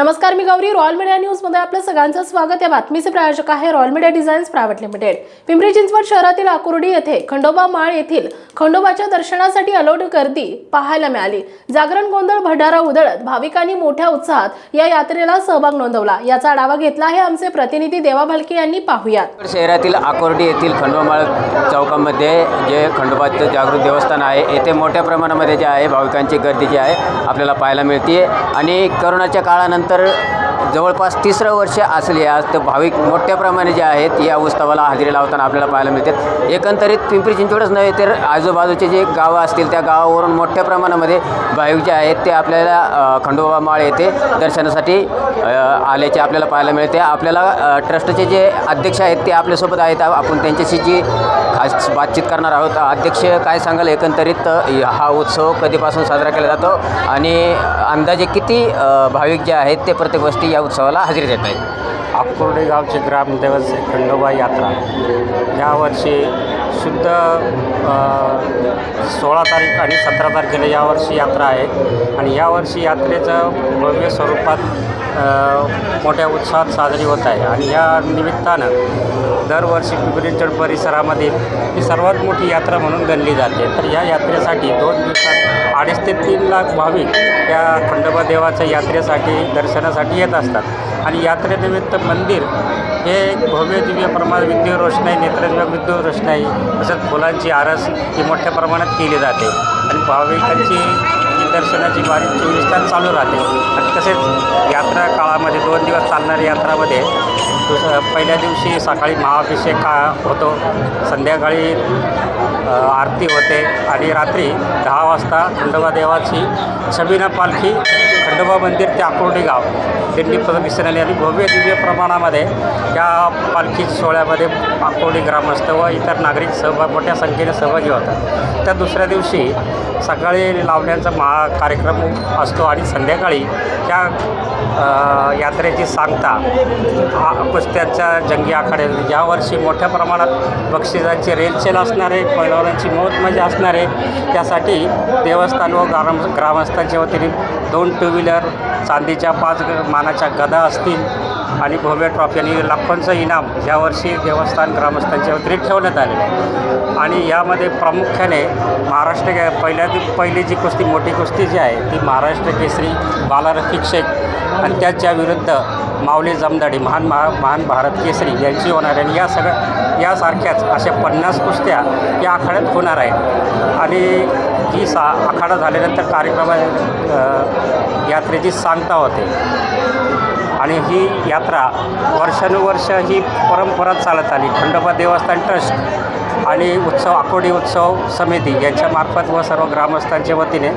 नमस्कार मी Gauri. Royal media न्यूजमध्ये आपलं सगळ्यांचं स्वागत. या बातमीचे प्रायोजक आहे royal media designs private limited Pimpri Chinchwad शहरातील आकुर्डी येथे खंडोबा माळ येथील खंडोबाच्या दर्शनासाठी अलोट गर्दी पाहायला मिळाली. जागरण गोंधळ भंडारा उधळत भाविकांनी मोठ्या उत्साहात या यात्रेला सहभाग नोंदवला. याचा आढावा घेतला आहे आमचे प्रतिनिधी देवा भालके यांनी. पाहूयात. शहरातील आकोर्डी येथील खंडोबामाळ चौकामध्ये जे खंडोबाचं जागृत देवस्थान आहे येथे मोठ्या प्रमाणामध्ये जे आहे भाविकांची गर्दी जी आहे आपल्याला पाहायला मिळते आणि करोनाच्या काळानंतर त्यानंतर जवळपास तिसरं वर्ष असले आज तर भाविक मोठ्या प्रमाणे जे आहेत या उत्सवाला हजेरी लावताना आपल्याला पाहायला मिळतात एकंदरीत पिंपरी चिंचवडच नव्हे तर आजूबाजूचे जे गावं असतील त्या गावावरून मोठ्या प्रमाणामध्ये भाविक जे आहेत ते आपल्याला खंडोबा माळ येथे दर्शनासाठी आल्याचे आपल्याला पाहायला मिळते. आपल्याला ट्रस्टचे जे अध्यक्ष आहेत ते आपल्यासोबत आहेत. आपण त्यांच्याशी जी खास बातचीत करणार आहोत अध्यक्ष काय सांगाल? एकंदरीत हा उत्सव कधीपासून साजरा केला जातो? आणि अंदाजे किती भाविक जे आहेत ते प्रत्येक वस्ती या उत्सवाला हजेरी देत आहेत. आकुर्डे गावचे ग्रामदैवत खंडोबा यात्रा. यावर्षी शुद्ध सोळा तारीख आणि सतरा तारखेला यावर्षी यात्रा आहे. आणि यावर्षी यात्रेचं भव्य स्वरूपात मोठ्या उत्साहात साजरी होत आहे. आणि या निमित्तानं दरवर्षी पिंपरी परिसरामध्ये ही सर्वात मोठी यात्रा म्हणून गणली जाते. तर या यात्रेसाठी दोन दिवसात अडीच ते तीन लाख भाविक या खंडोबा देवाच्या यात्रेसाठी दर्शनासाठी येत असतात. आणि यात्रेनिमित्त मंदिर हे एक भव्य दिव्य प्रमाणात विद्युत रोषणाई नेत्रविभाग विद्युत रोषणाई तसंच फुलांची आरस ही मोठ्या प्रमाणात केली जाते. आणि भाविकांची दर्शनाची वारी चोवीस तास चालू राहते. आणि तसेच यात्रा काळामध्ये दोन दिवस चालणाऱ्या यात्रामध्ये दुस पहिल्या दिवशी सकाळी महाअभिषेक का होतो. संध्याकाळी आरती होते. आणि रात्री दहा वाजता खंडोबा देवाची छबिना पालखी खंडोबा मंदिर ते आकुर्डी गाव. दिंडी प्रदक्षिण आली आणि भव्य दिव्य प्रमाणामध्ये या पालखी सोहळ्यामध्ये आकुर्डी ग्रामस्थ व इतर नागरिक सहभाग मोठ्या संख्येने सहभागी होतात. त्या दुसऱ्या दिवशी सकाळी लावण्याचा महा कार्यक्रम असतो आणि संध्याकाळी त्या यात्रेची सांगता कुस्त्यांच्या कुस्त्याच्या जंगी आखाडे यावर्षी मोठ्या प्रमाणात बक्षिसांची रेलचेल असणारे आहे मौत मजा असणार आहे. त्यासाठी देवस्थान व ग्राम ग्रामस्थांच्या वतीने दोन टू व्हीलर चांदीच्या पाच ग- मानाच्या गदा असतील आणि भव्य ट्रॉफी आणि लाखोंचं इनाम यावर्षी देवस्थान ग्रामस्थांच्या वतीने ठेवण्यात आलेलं आहे. आणि यामध्ये प्रामुख्याने महाराष्ट्र पहिल्या पहिली जी कुस्ती मोठी कुस्ती जी आहे ती महाराष्ट्र केसरी बालारफिक शेख आणि त्याच्या विरुद्ध माऊली जमदाडी महान महा महान भारत केसरी यांची होणार आहे. आणि या सगळ्या यासारख्याच अशा पन्नास कुस्त्या या आखाड्यात होणार आहेत. आणि ही सा आखाडा झाल्यानंतर कार्यक्रमा यात्रेची सांगता होते. आणि ही यात्रा वर्षानुवर्ष ही परंपरा चालत आली. खंडोबा देवस्थान ट्रस्ट आणि उत्सव आकोडी उत्सव समिती यांच्यामार्फत व सर्व ग्रामस्थांच्या वतीने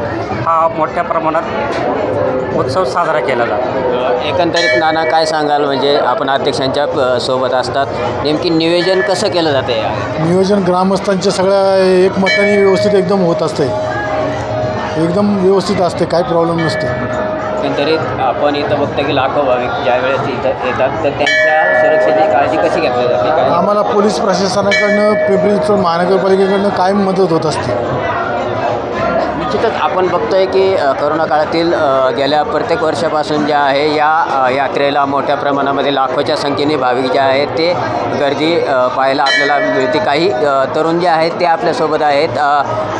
हा मोठ्या प्रमाणात उत्सव साजरा केला जातो. एकंदरीत नाना काय सांगाल? म्हणजे आपण अध्यक्षांच्या सोबत असतात. नेमकी नियोजन कसं केलं जाते नियोजन ग्रामस्थांच्या सगळ्या एकमताने व्यवस्थित एकदम होत असते एकदम व्यवस्थित असते काही प्रॉब्लेम नसते एकंदरीत आपण इथं बघतो की लाखो भाविक ज्या वेळेस इथं येतात तर त्यांच्या पक्षाची काळजी कशी घेतली जाते? आम्हाला पोलीस प्रशासनाकडनं पिंपरी चिंचवड महानगरपालिकेकडनं कायम मदत होत असते. निश्चितच आपण बघतोय की करोना काळातील गेल्या प्रत्येक वर्षापासून जे आहे या यात्रेला मोठ्या प्रमाणामध्ये लाखोच्या संख्येने भाविक जे आहेत ते गर्दी पाहायला आपल्याला मिळते. काही तरुण जे आहेत ते आपल्यासोबत आहेत.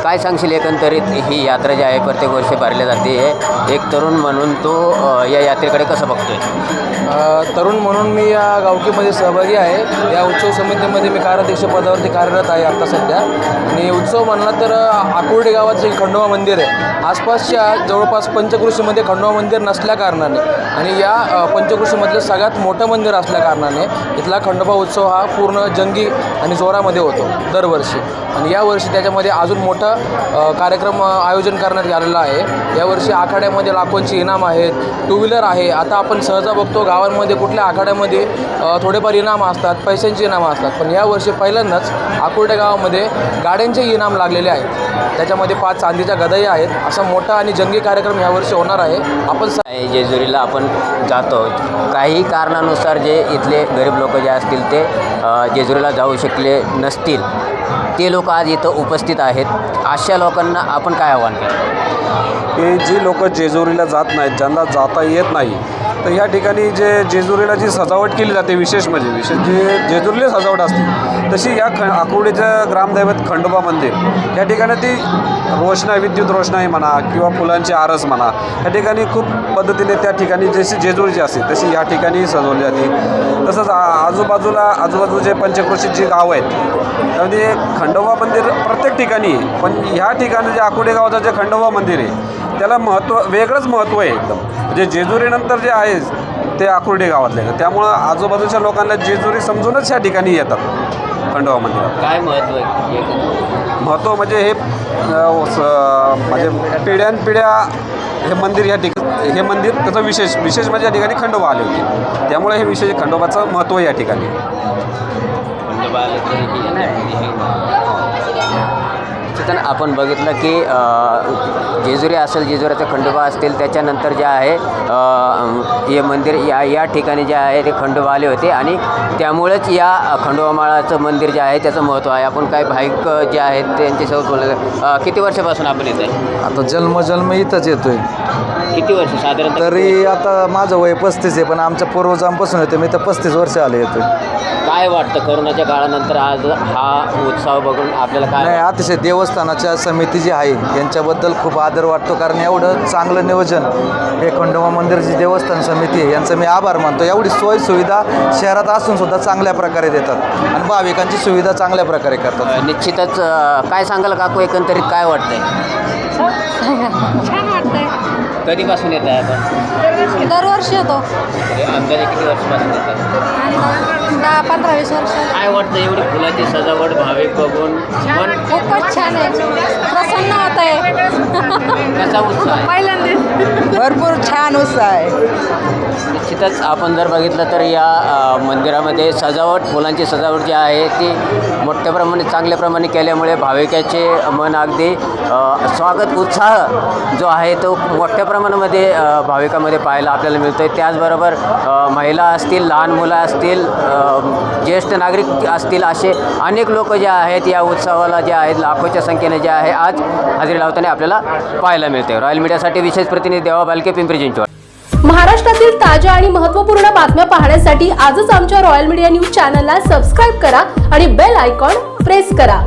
काय सांगशील एकंदरीत? ही यात्रा जी आहे प्रत्येक वर्षी भरली जाते. एक तरुण म्हणून तो या यात्रेकडे कसं बघतोय? तरुण म्हणून मी या गावकीमध्ये सहभागी आहे. या उत्सव समितीमध्ये मी कार्याध्यक्ष पदावरती कार्यरत आहे आता सध्या. आणि उत्सव म्हणला तर आकुर्डे गावात जे खंडोबा मंदिर मंदिर आहे. आसपासच्या जवळपास पंचकृषीमध्ये खंडोबा मंदिर नसल्या कारणाने आणि या पंचकृषीमधलं सगळ्यात मोठं मंदिर असल्या कारणाने इथला खंडोबा उत्सव हा पूर्ण जंगी आणि जोरामध्ये होतो दरवर्षी. आणि यावर्षी त्याच्यामध्ये अजून मोठा कार्यक्रम आयोजन करण्यात आलेला आहे. यावर्षी आखाड्यामध्ये लाखोंची इनाम आहेत टू व्हीलर आहे. आता आपण सहजा बघतो गावांमध्ये कुठल्या आखाड्यामध्ये थोडेफार इनाम असतात पैशांची इनामं असतात. पण यावर्षी पहिल्यांदाच आकुर्डे गावामध्ये गाड्यांचे इनाम लागलेले आहेत. त्याच्यामध्ये पाच चांदीच्या गदाई आहेत. असा मोठा आणि जंगी कार्यक्रम यावर्षी होणार आहे. आपण जेजुरीला आपण जातो. काही कारणानुसार जे इथले गरीब लोक जे असतील ते जेजुरीला जाऊ शकले नसतील. ते लोक आज इथं उपस्थित आहेत. अशा लोकांना आपण काय आव्हान केलं की जी लोक जेजुरीला जात नाहीत ज्यांना जाता येत नाही तर ह्या ठिकाणी जे जेजुरीला जी सजावट केली जाते विशेष म्हणजे विशेष जे जेजुरीला सजावट असते तशी या ख आकुर्डीचं ग्रामदैवत खंडोबा मंदिर या ठिकाणी ती रोषणाई विद्युत रोषणाई म्हणा किंवा फुलांची आरस म्हणा या ठिकाणी खूप पद्धतीने त्या ठिकाणी जशी जेजुरीची असते तशी या ठिकाणी सजवली जाते. तसंच आजूबाजूला आजूबाजूचे पंचक्रोशी जी गावं आहेत त्यामध्ये खंडोबा मंदिर प्रत्येक ठिकाणी आहे पण ह्या ठिकाणी जे आकुडे गावाचं जे खंडोबा मंदिर आहे त्याला महत्त्व वेगळंच महत्त्व आहे एकदम. म्हणजे जेजुरीनंतर जे आहे ते आकुर्डे गावातले त्यामुळं आजूबाजूच्या लोकांना जेजुरी समजूनच ह्या ठिकाणी येतात खंडोबा मंदिरात. काय महत्त्व आहे? महत्त्व म्हणजे हे म्हणजे पिढ्यानपिढ्या हे मंदिर या ठिकाणी हे मंदिर त्याचं विशेष विशेष म्हणजे या ठिकाणी खंडोबा आले होते. त्यामुळे हे विशेष खंडोबाचं महत्त्व आहे. या ठिकाणी तिथं आपण बघितलं की जेजुरी असेल जेजुऱ्याचा खंडोबा असतील त्याच्यानंतर जे आहे हे मंदिर या या ठिकाणी जे आहे ते खंडोबा आले होते. आणि त्यामुळेच या खंडोबा माळाचं मंदिर जे आहे त्याचं महत्त्व आहे. आपण काही भाविक जे आहेत त्यांच्यासोबत बोलत अ, किती वर्षापासून आपण येत आहे आता जन्म जन्म इथंच येतोय. किती वर्ष? साधारणतः तरी आता माझं वय पस्तीस आहे पण आमच्या पूर्वजांपासून येते मी तर पस्तीस वर्ष आले येतोय. काय वाटतं कोरोनाच्या काळानंतर आज हा उत्सव बघून आपल्याला काय नाही अतिशय देवस्थानाच्या समिती जी आहे यांच्याबद्दल खूप आदर वाटतो. कारण एवढं चांगलं नियोजन हे खंडोबा मंदिरची देवस्थान समिती आहे यांचं मी आभार मानतो. एवढी सोय सुविधा शहरात असून सुद्धा चांगल्या प्रकारे देतात आणि भाविकांची सुविधा चांगल्या प्रकारे करतात. निश्चितच अ, काय सांगाल काकू एकंदरीत काय वाटतंय? छान वाटतंय. कधीपासून येत आहे आपण? दरवर्षी येतो. अंदाजे किती वर्षापासून येत आहे? दहा पंधरा वीस वर्ष. काय वाटतं एवढी फुलाची सजावट भाविक बघून? मन खूपच छान आहे. प्रसन्न होत आहे कसा उत्साह आहे? पहिल्यांदा. भरपूर छान उत्साह आहे. निश्चितच आपण जर बघितलं तर या अ, मंदिरामध्ये सजावट फुलांची सजावट जी आहे ती मोठ्या प्रमाणे चांगल्या प्रमाणे केल्यामुळे भाविकाचे मन अगदी अ, स्वागत उत्साह जो आहे तो मोठ्या प्रमाणामध्ये अ, भाविकामध्ये पाहायला आपल्याला मिळतो आहे त्याचबरोबर अ, महिला असतील लहान मुलं असतील अ, ज्येष्ठ नागरिक असतील असे अनेक लोक जे आहेत या उत्सवाला जे आहेत लाखोच्या संख्येने जे आहे आज हजेरी लावताना आपल्याला पाहायला मिळते. रॉयल मीडियासाठी विशेष प्रतिनिधी देवा बालके पिंपरी चिंचवड. महाराष्ट्रातील ताज्या आणि महत्त्वपूर्ण बातम्या पाहण्यासाठी आजच आमच्या रॉयल मीडिया न्यूज चॅनलला सबस्क्राईब करा आणि बेल आयकॉन प्रेस करा.